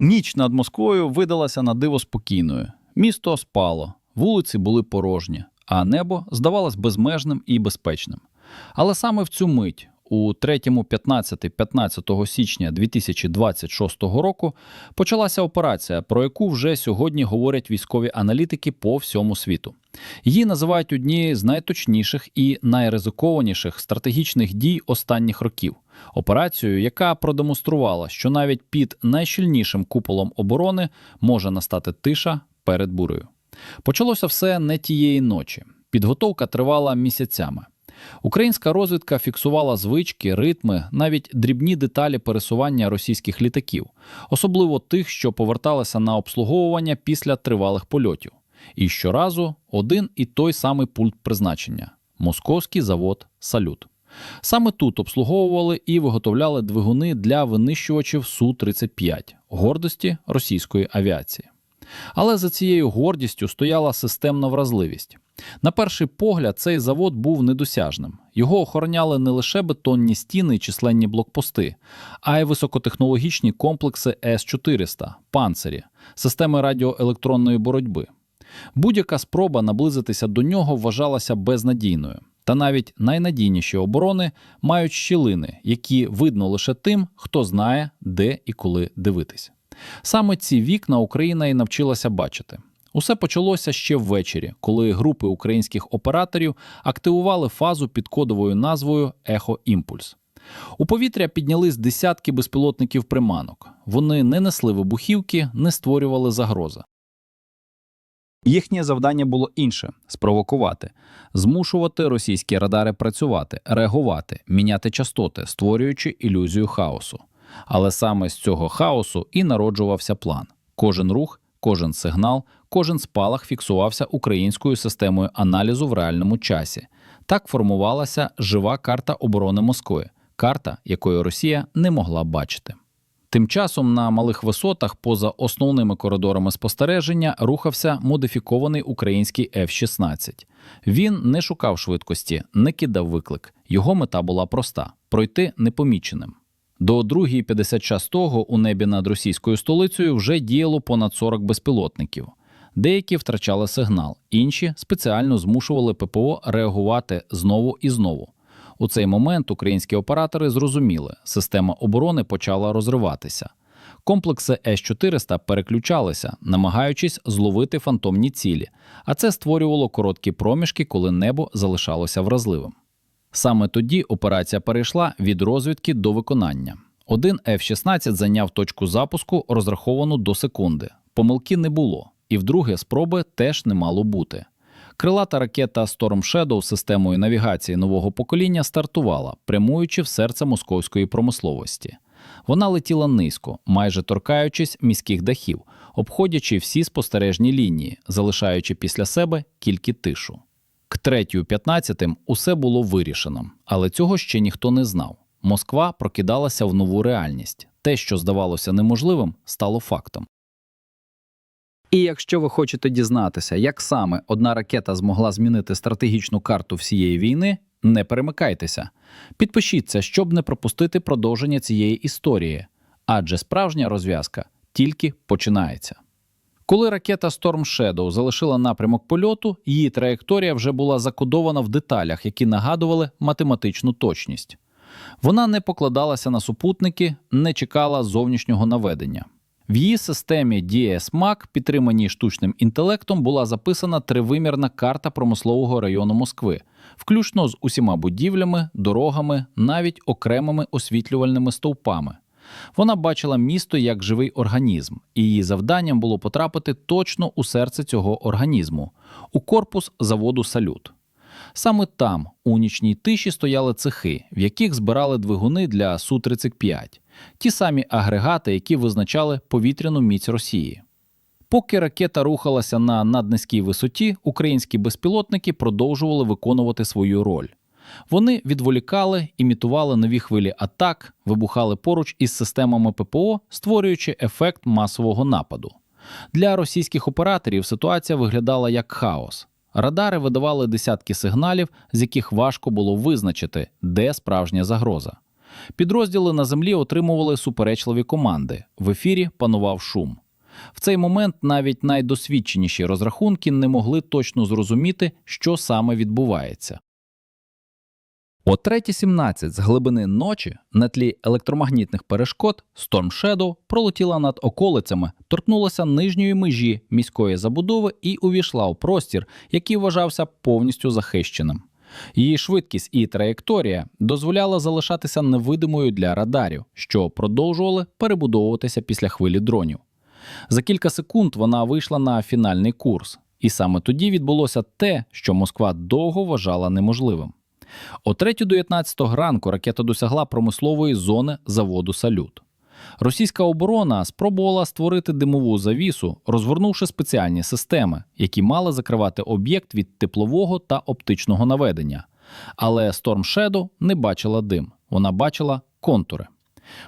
Ніч над Москвою видалася на диво спокійною. Місто спало, вулиці були порожні, а небо здавалось безмежним і безпечним. Але саме в цю мить, у 3-15-15 січня 2026 року, почалася операція, про яку вже сьогодні говорять військові аналітики по всьому світу. Її називають однією з найточніших і найризикованіших стратегічних дій останніх років. Операцію, яка продемонструвала, що навіть під найщільнішим куполом оборони може настати тиша перед бурею. Почалося все не тієї ночі. Підготовка тривала місяцями. Українська розвідка фіксувала звички, ритми, навіть дрібні деталі пересування російських літаків, особливо тих, що поверталися на обслуговування після тривалих польотів. І щоразу один і той самий пульт призначення московський завод Салют. Саме тут обслуговували і виготовляли двигуни для винищувачів Су-35 гордості російської авіації. Але за цією гордістю стояла системна вразливість. На перший погляд, цей завод був недосяжним. Його охороняли не лише бетонні стіни і численні блокпости, а й високотехнологічні комплекси С-400, панцирі, системи радіоелектронної боротьби. Будь-яка спроба наблизитися до нього вважалася безнадійною. Та навіть найнадійніші оборони мають щілини, які видно лише тим, хто знає, де і коли дивитись. Саме ці вікна Україна і навчилася бачити. Усе почалося ще ввечері, коли групи українських операторів активували фазу під кодовою назвою Ехо Імпульс. У повітря піднялись десятки безпілотників приманок. Вони не несли вибухівки, не створювали загрози. Їхнє завдання було інше спровокувати, змушувати російські радари працювати, реагувати, міняти частоти, створюючи ілюзію хаосу. Але саме з цього хаосу і народжувався план. Кожен рух, кожен сигнал, кожен спалах фіксувався українською системою аналізу в реальному часі. Так формувалася жива карта оборони Москви, карта, якої Росія не могла бачити. Тим часом на малих висотах, поза основними коридорами спостереження, рухався модифікований український F-16. Він не шукав швидкості, не кидав виклик. Його мета була проста пройти непоміченим. До 2.56 у небі над російською столицею вже діяло понад 40 безпілотників. Деякі втрачали сигнал, інші спеціально змушували ППО реагувати знову і знову. У цей момент українські оператори зрозуміли, система оборони почала розриватися. Комплекси С-400 переключалися, намагаючись зловити фантомні цілі, а це створювало короткі проміжки, коли небо залишалося вразливим. Саме тоді операція перейшла від розвідки до виконання. Один F-16 зайняв точку запуску, розраховану до секунди. Помилки не було, і вдруге спроби теж не мало бути. Крилата ракета Storm Shadow системою навігації нового покоління стартувала, прямуючи в серце московської промисловості. Вона летіла низько, майже торкаючись міських дахів, обходячи всі спостережні лінії, залишаючи після себе тільки тишу. К 3.15 усе було вирішено, але цього ще ніхто не знав. Москва прокидалася в нову реальність. Те, що здавалося неможливим, стало фактом. І якщо ви хочете дізнатися, як саме одна ракета змогла змінити стратегічну карту всієї війни, не перемикайтеся. Підпишіться, щоб не пропустити продовження цієї історії, адже справжня розв'язка тільки починається. Коли ракета Storm Shadow залишила напрямок польоту, її траєкторія вже була закодована в деталях, які нагадували математичну точність. Вона не покладалася на супутники, не чекала зовнішнього наведення. В її системі DSMAC, підтриманій штучним інтелектом, була записана тривимірна карта промислового району Москви, включно з усіма будівлями, дорогами, навіть окремими освітлювальними стовпами. Вона бачила місто як живий організм, і її завданням було потрапити точно у серце цього організму, у корпус заводу Салют. Саме там, у нічній тиші, стояли цехи, в яких збирали двигуни для Су-35, ті самі агрегати, які визначали повітряну міць Росії. Поки ракета рухалася на наднизькій висоті, українські безпілотники продовжували виконувати свою роль. Вони відволікали, імітували нові хвилі атак, вибухали поруч із системами ППО, створюючи ефект масового нападу. Для російських операторів ситуація виглядала як хаос. Радари видавали десятки сигналів, з яких важко було визначити, де справжня загроза. Підрозділи на землі отримували суперечливі команди. В ефірі панував шум. В цей момент навіть найдосвідченіші розрахунки не могли точно зрозуміти, що саме відбувається. О 3.17 з глибини ночі на тлі електромагнітних перешкод Storm Shadow пролетіла над околицями, торкнулася нижньої межі міської забудови і увійшла у простір, який вважався повністю захищеним. Її швидкість і траєкторія дозволяли залишатися невидимою для радарів, що продовжували перебудовуватися після хвилі дронів. За кілька секунд вона вийшла на фінальний курс, і саме тоді відбулося те, що Москва довго вважала неможливим. О 3.19 ранку ракета досягла промислової зони заводу Салют. Російська оборона спробувала створити димову завісу, розгорнувши спеціальні системи, які мали закривати об'єкт від теплового та оптичного наведення. Але Storm Shadow не бачила дим, вона бачила контури.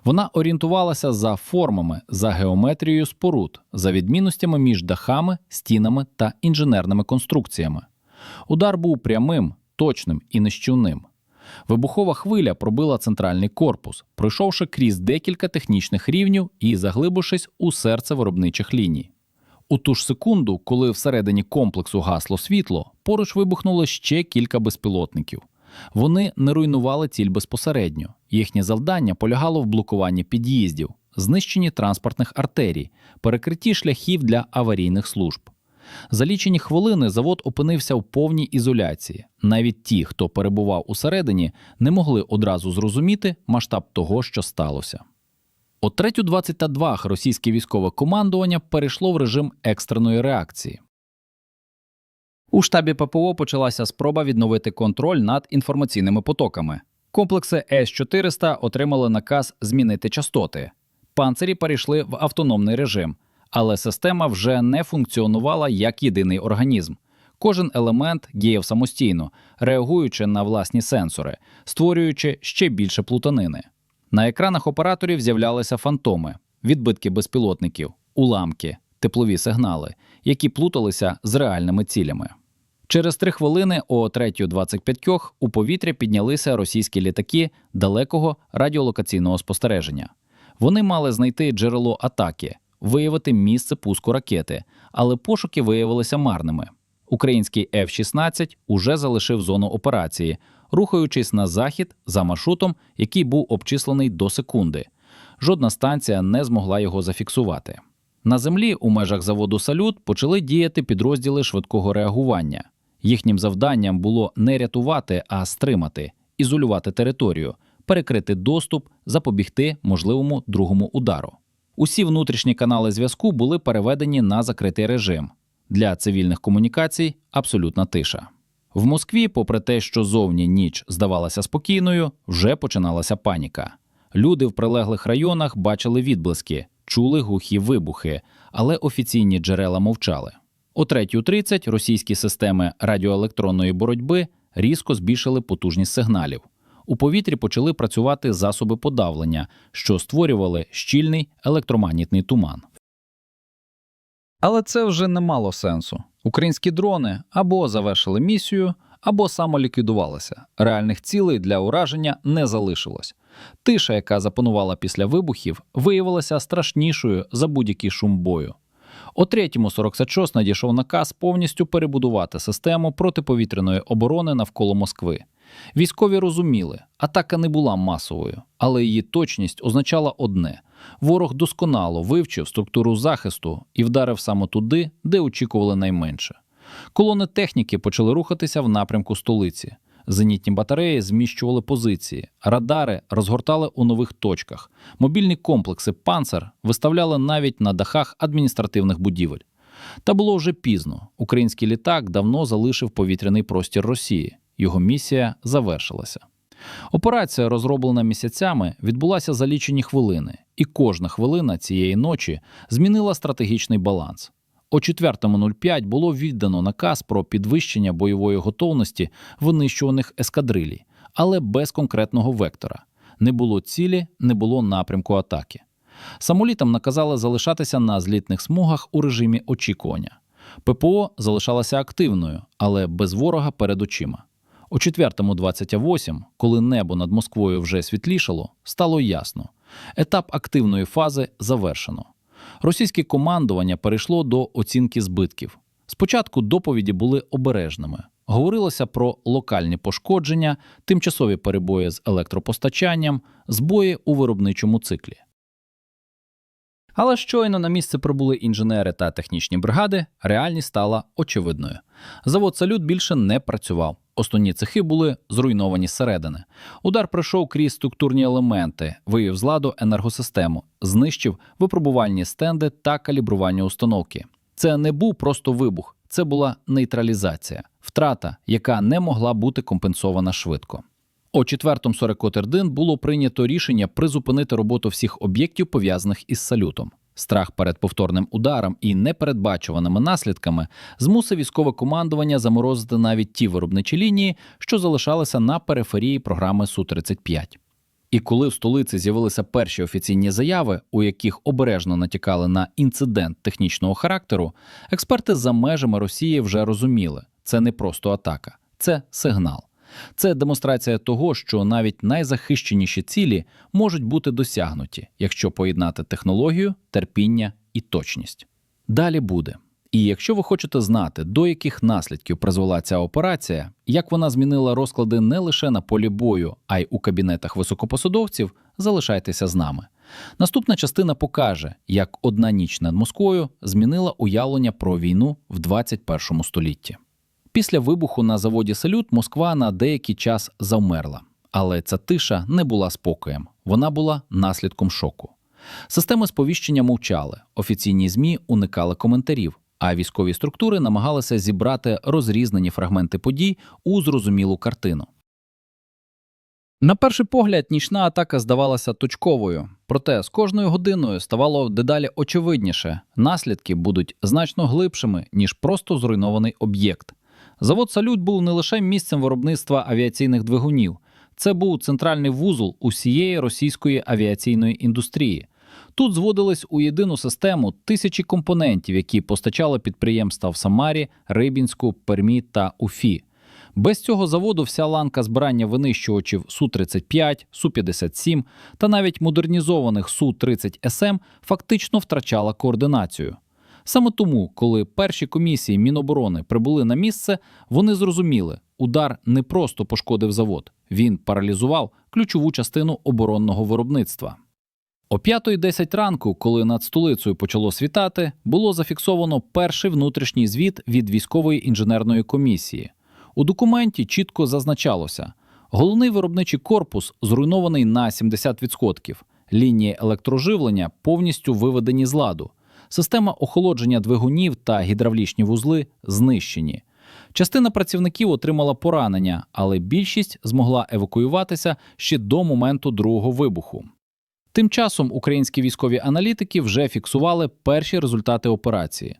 Вона орієнтувалася за формами, за геометрією споруд, за відмінностями між дахами, стінами та інженерними конструкціями. Удар був прямим, точним і нищівним. Вибухова хвиля пробила центральний корпус, пройшовши крізь декілька технічних рівнів і заглибившись у серце виробничих ліній. У ту ж секунду, коли всередині комплексу гасло світло, поруч вибухнуло ще кілька безпілотників. Вони не руйнували ціль безпосередньо. Їхнє завдання полягало в блокуванні під'їздів, знищенні транспортних артерій, перекритті шляхів для аварійних служб. За лічені хвилини завод опинився в повній ізоляції. Навіть ті, хто перебував усередині, не могли одразу зрозуміти масштаб того, що сталося. О 3.22 російське військове командування перейшло в режим екстреної реакції. У штабі ППО почалася спроба відновити контроль над інформаційними потоками. Комплекси С-400 отримали наказ змінити частоти. Панцирі перейшли в автономний режим, але система вже не функціонувала як єдиний організм. Кожен елемент діяв самостійно, реагуючи на власні сенсори, створюючи ще більше плутанини. На екранах операторів з'являлися фантоми, відбитки безпілотників, уламки, теплові сигнали, які плуталися з реальними цілями. Через три хвилини о 3.25 у повітря піднялися російські літаки далекого радіолокаційного спостереження. Вони мали знайти джерело атаки, виявити місце пуску ракети, але пошуки виявилися марними. Український F-16 уже залишив зону операції, рухаючись на захід за маршрутом, який був обчислений до секунди. Жодна станція не змогла його зафіксувати. На землі у межах заводу Салют почали діяти підрозділи швидкого реагування. Їхнім завданням було не рятувати, а стримати, ізолювати територію, перекрити доступ, запобігти можливому другому удару. Усі внутрішні канали зв'язку були переведені на закритий режим. Для цивільних комунікацій абсолютна тиша. В Москві, попри те, що зовні ніч здавалася спокійною, вже починалася паніка. Люди в прилеглих районах бачили відблиски, чули глухі вибухи, але офіційні джерела мовчали. О 3.30 російські системи радіоелектронної боротьби різко збільшили потужність сигналів. У повітрі почали працювати засоби подавлення, що створювали щільний електромагнітний туман. Але це вже не мало сенсу. Українські дрони або завершили місію, або самоліквідувалися. Реальних цілей для ураження не залишилось. Тиша, яка запанувала після вибухів, виявилася страшнішою за будь-який шум бою. О 3.46 надійшов наказ повністю перебудувати систему протиповітряної оборони навколо Москви. Військові розуміли, атака не була масовою, але її точність означала одне: ворог досконало вивчив структуру захисту і вдарив саме туди, де очікували найменше. Колони техніки почали рухатися в напрямку столиці. Зенітні батареї зміщували позиції, радари розгортали у нових точках. Мобільні комплекси «Панцер» виставляли навіть на дахах адміністративних будівель. Та було вже пізно. Український літак давно залишив повітряний простір Росії. Його місія завершилася. Операція, розроблена місяцями, відбулася за лічені хвилини, і кожна хвилина цієї ночі змінила стратегічний баланс. О 4.05 було віддано наказ про підвищення бойової готовності винищуваних ескадрилій, але без конкретного вектора. Не було цілі, не було напрямку атаки. Самолітам наказали залишатися на злітних смугах у режимі очікування. ППО залишалася активною, але без ворога перед очима. О 4.28, коли небо над Москвою вже світлішало, стало ясно. Етап активної фази завершено. Російське командування перейшло до оцінки збитків. Спочатку доповіді були обережними. Говорилося про локальні пошкодження, тимчасові перебої з електропостачанням, збої у виробничому циклі. Але щойно на місце прибули інженери та технічні бригади, реальність стала очевидною. Завод салют більше не працював. Основні цехи були зруйновані зсередини. Удар пройшов крізь структурні елементи, вивів з ладу енергосистему, знищив випробувальні стенди та калібрування установки. Це не був просто вибух, це була нейтралізація, втрата, яка не могла бути компенсована швидко. О 4.41 було прийнято рішення призупинити роботу всіх об'єктів, пов'язаних із салютом. Страх перед повторним ударом і непередбачуваними наслідками змусив військове командування заморозити навіть ті виробничі лінії, що залишалися на периферії програми Су-35. І коли в столиці з'явилися перші офіційні заяви, у яких обережно натякали на інцидент технічного характеру, експерти за межами Росії вже розуміли, це не просто атака, це сигнал. Це демонстрація того, що навіть найзахищеніші цілі можуть бути досягнуті, якщо поєднати технологію, терпіння і точність. Далі буде. І якщо ви хочете знати, до яких наслідків призвела ця операція, як вона змінила розклади не лише на полі бою, а й у кабінетах високопосадовців, залишайтеся з нами. Наступна частина покаже, як одна ніч над Москвою змінила уявлення про війну в 21 столітті. Після вибуху на заводі Салют Москва на деякий час завмерла. Але ця тиша не була спокоєм, вона була наслідком шоку. Системи сповіщення мовчали, офіційні ЗМІ уникали коментарів, а військові структури намагалися зібрати розрізнені фрагменти подій у зрозумілу картину. На перший погляд, нічна атака здавалася точковою, проте з кожною годиною ставало дедалі очевидніше, наслідки будуть значно глибшими, ніж просто зруйнований об'єкт. Завод Салют був не лише місцем виробництва авіаційних двигунів, це був центральний вузол усієї російської авіаційної індустрії. Тут зводились у єдину систему тисячі компонентів, які постачали підприємства в Самарі, Рибінську, Пермі та Уфі. Без цього заводу вся ланка збирання винищувачів Су-35, Су-57 та навіть модернізованих Су-30СМ фактично втрачала координацію. Саме тому, коли перші комісії Міноборони прибули на місце, вони зрозуміли, удар не просто пошкодив завод, він паралізував ключову частину оборонного виробництва. О 5.10 ранку, коли над столицею почало світати, було зафіксовано перший внутрішній звіт від військової інженерної комісії. У документі чітко зазначалося: головний виробничий корпус зруйнований на 70%, лінії електроживлення повністю виведені з ладу. Система охолодження двигунів та гідравлічні вузли знищені. Частина працівників отримала поранення, але більшість змогла евакуюватися ще до моменту другого вибуху. Тим часом українські військові аналітики вже фіксували перші результати операції.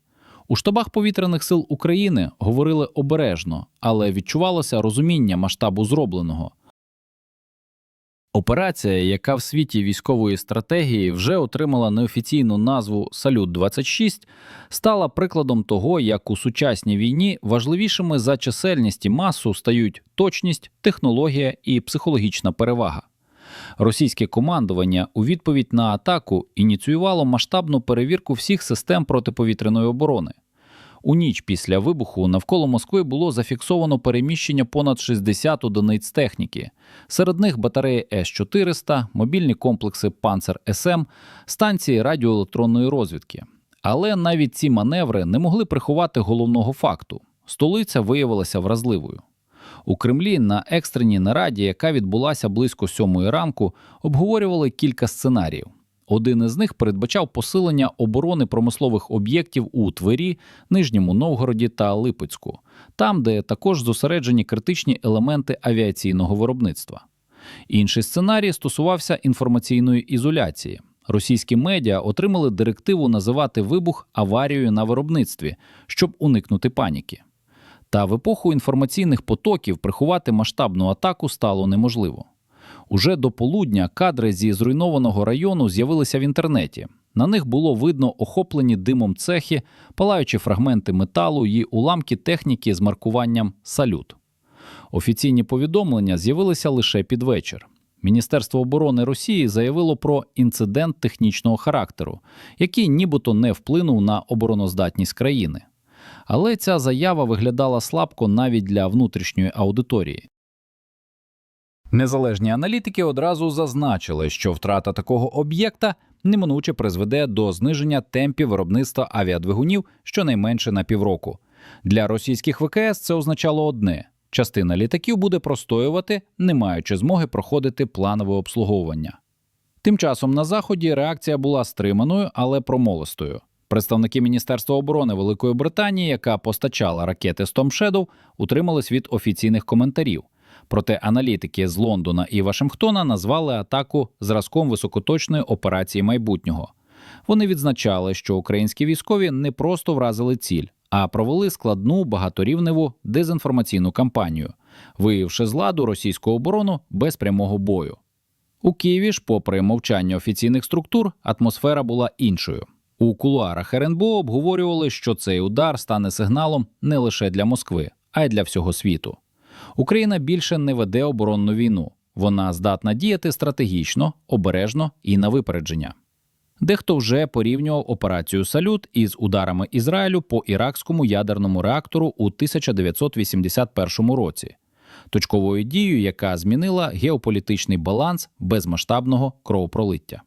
У штабах повітряних сил України говорили обережно, але відчувалося розуміння масштабу зробленого. Операція, яка в світі військової стратегії вже отримала неофіційну назву Салют 26 стала прикладом того, як у сучасній війні важливішими за чисельність і масу стають точність, технологія і психологічна перевага. Російське командування у відповідь на атаку ініціювало масштабну перевірку всіх систем протиповітряної оборони. У ніч після вибуху навколо Москви було зафіксовано переміщення понад 60 одиниць техніки. Серед них батареї С-400, мобільні комплекси Панцер СМ, станції радіоелектронної розвідки. Але навіть ці маневри не могли приховати головного факту: столиця виявилася вразливою. У Кремлі на екстреній нараді, яка відбулася близько сьомої ранку, обговорювали кілька сценаріїв. Один із них передбачав посилення оборони промислових об'єктів у Твері, Нижньому Новгороді та Липецьку, там, де також зосереджені критичні елементи авіаційного виробництва. Інший сценарій стосувався інформаційної ізоляції. Російські медіа отримали директиву називати вибух аварією на виробництві, щоб уникнути паніки. Та в епоху інформаційних потоків приховати масштабну атаку стало неможливо. Уже до полудня кадри зі зруйнованого району з'явилися в інтернеті. На них було видно охоплені димом цехи, палаючі фрагменти металу і уламки техніки з маркуванням Салют. Офіційні повідомлення з'явилися лише під вечір. Міністерство оборони Росії заявило про інцидент технічного характеру, який нібито не вплинув на обороноздатність країни. Але ця заява виглядала слабко навіть для внутрішньої аудиторії. Незалежні аналітики одразу зазначили, що втрата такого об'єкта неминуче призведе до зниження темпів виробництва авіадвигунів щонайменше на півроку. Для російських ВКС це означало одне: частина літаків буде простоювати, не маючи змоги проходити планове обслуговування. Тим часом на заході реакція була стриманою, але промолистою. Представники Міністерства оборони Великої Британії, яка постачала ракети Storm Shadow, утримались від офіційних коментарів. Проте аналітики з Лондона і Вашингтона назвали атаку зразком високоточної операції майбутнього. Вони відзначали, що українські військові не просто вразили ціль, а провели складну багаторівневу дезінформаційну кампанію, виявивши з ладу російську оборону без прямого бою. У Києві ж, попри мовчання офіційних структур, атмосфера була іншою. У кулуарах РНБО обговорювали, що цей удар стане сигналом не лише для Москви, а й для всього світу. Україна більше не веде оборонну війну. Вона здатна діяти стратегічно, обережно і на випередження. Дехто вже порівнював операцію Салют із ударами Ізраїлю по іракському ядерному реактору у 1981 році, точковою дією, яка змінила геополітичний баланс безмасштабного кровопролиття.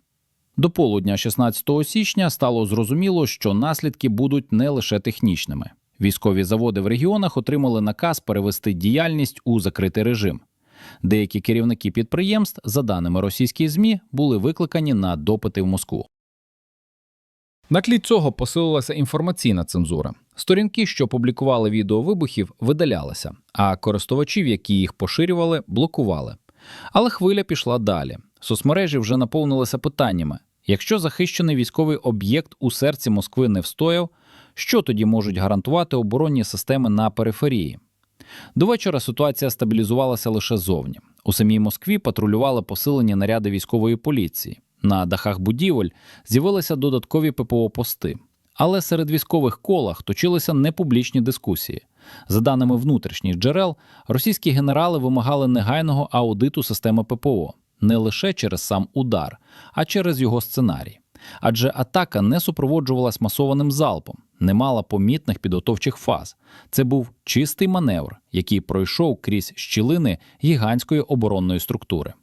До полудня 16 січня стало зрозуміло, що наслідки будуть не лише технічними. Військові заводи в регіонах отримали наказ перевести діяльність у закритий режим. Деякі керівники підприємств, за даними російських ЗМІ, були викликані на допити в Москву. На тлі цього посилилася інформаційна цензура. Сторінки, що публікували відео вибухів, видалялися, а користувачів, які їх поширювали, блокували. Але хвиля пішла далі. Соцмережі вже наповнилися питаннями: якщо захищений військовий об'єкт у серці Москви не встояв, що тоді можуть гарантувати оборонні системи на периферії? До вечора ситуація стабілізувалася лише зовні. У самій Москві патрулювали посилені наряди військової поліції. На дахах будівель з'явилися додаткові ППО-пости. Але серед військових колах точилися непублічні дискусії. За даними внутрішніх джерел, російські генерали вимагали негайного аудиту системи ППО не лише через сам удар, а через його сценарій. Адже атака не супроводжувалась масованим залпом, не мала помітних підготовчих фаз. Це був чистий маневр, який пройшов крізь щілини гігантської оборонної структури.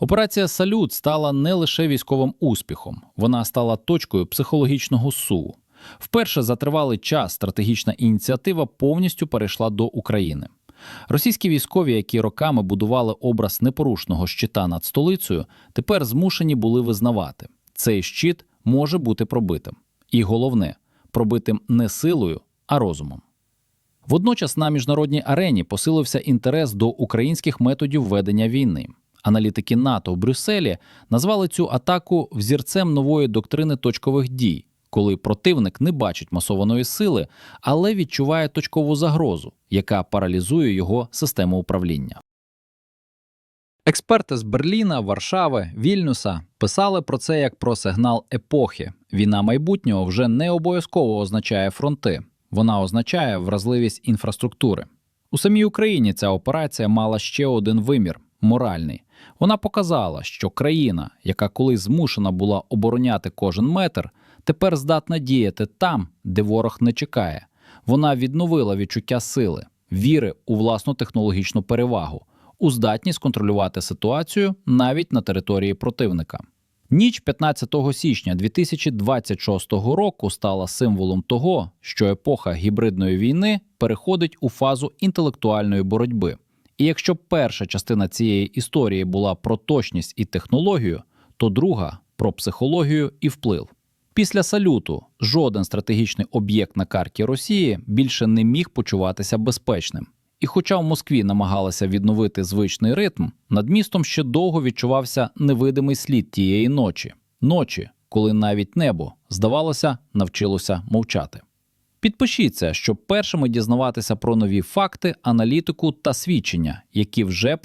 Операція Салют стала не лише військовим успіхом, вона стала точкою психологічного суву. Вперше за тривалий час стратегічна ініціатива повністю перейшла до України. Російські військові, які роками будували образ непорушного щита над столицею, тепер змушені були визнавати, цей щит може бути пробитим. І головне пробитим не силою, а розумом. Водночас на міжнародній арені посилився інтерес до українських методів ведення війни. Аналітики НАТО в Брюсселі назвали цю атаку взірцем нової доктрини точкових дій, коли противник не бачить масованої сили, але відчуває точкову загрозу, яка паралізує його систему управління. Експерти з Берліна, Варшави, Вільнюса писали про це як про сигнал епохи. Війна майбутнього вже не обов'язково означає фронти, вона означає вразливість інфраструктури. У самій Україні ця операція мала ще один вимір моральний. Вона показала, що країна, яка колись змушена була обороняти кожен метр, тепер здатна діяти там, де ворог не чекає. Вона відновила відчуття сили, віри у власну технологічну перевагу, у здатність контролювати ситуацію навіть на території противника. Ніч 15 січня 2026 року стала символом того, що епоха гібридної війни переходить у фазу інтелектуальної боротьби. І якщо перша частина цієї історії була про точність і технологію, то друга про психологію і вплив. Після салюту жоден стратегічний об'єкт на карті Росії більше не міг почуватися безпечним. І хоча в Москві намагалися відновити звичний ритм, над містом ще довго відчувався невидимий слід тієї ночі, ночі, коли навіть небо, здавалося, навчилося мовчати. Підпишіться, щоб першими дізнаватися про нові факти, аналітику та свідчення, які вже почали.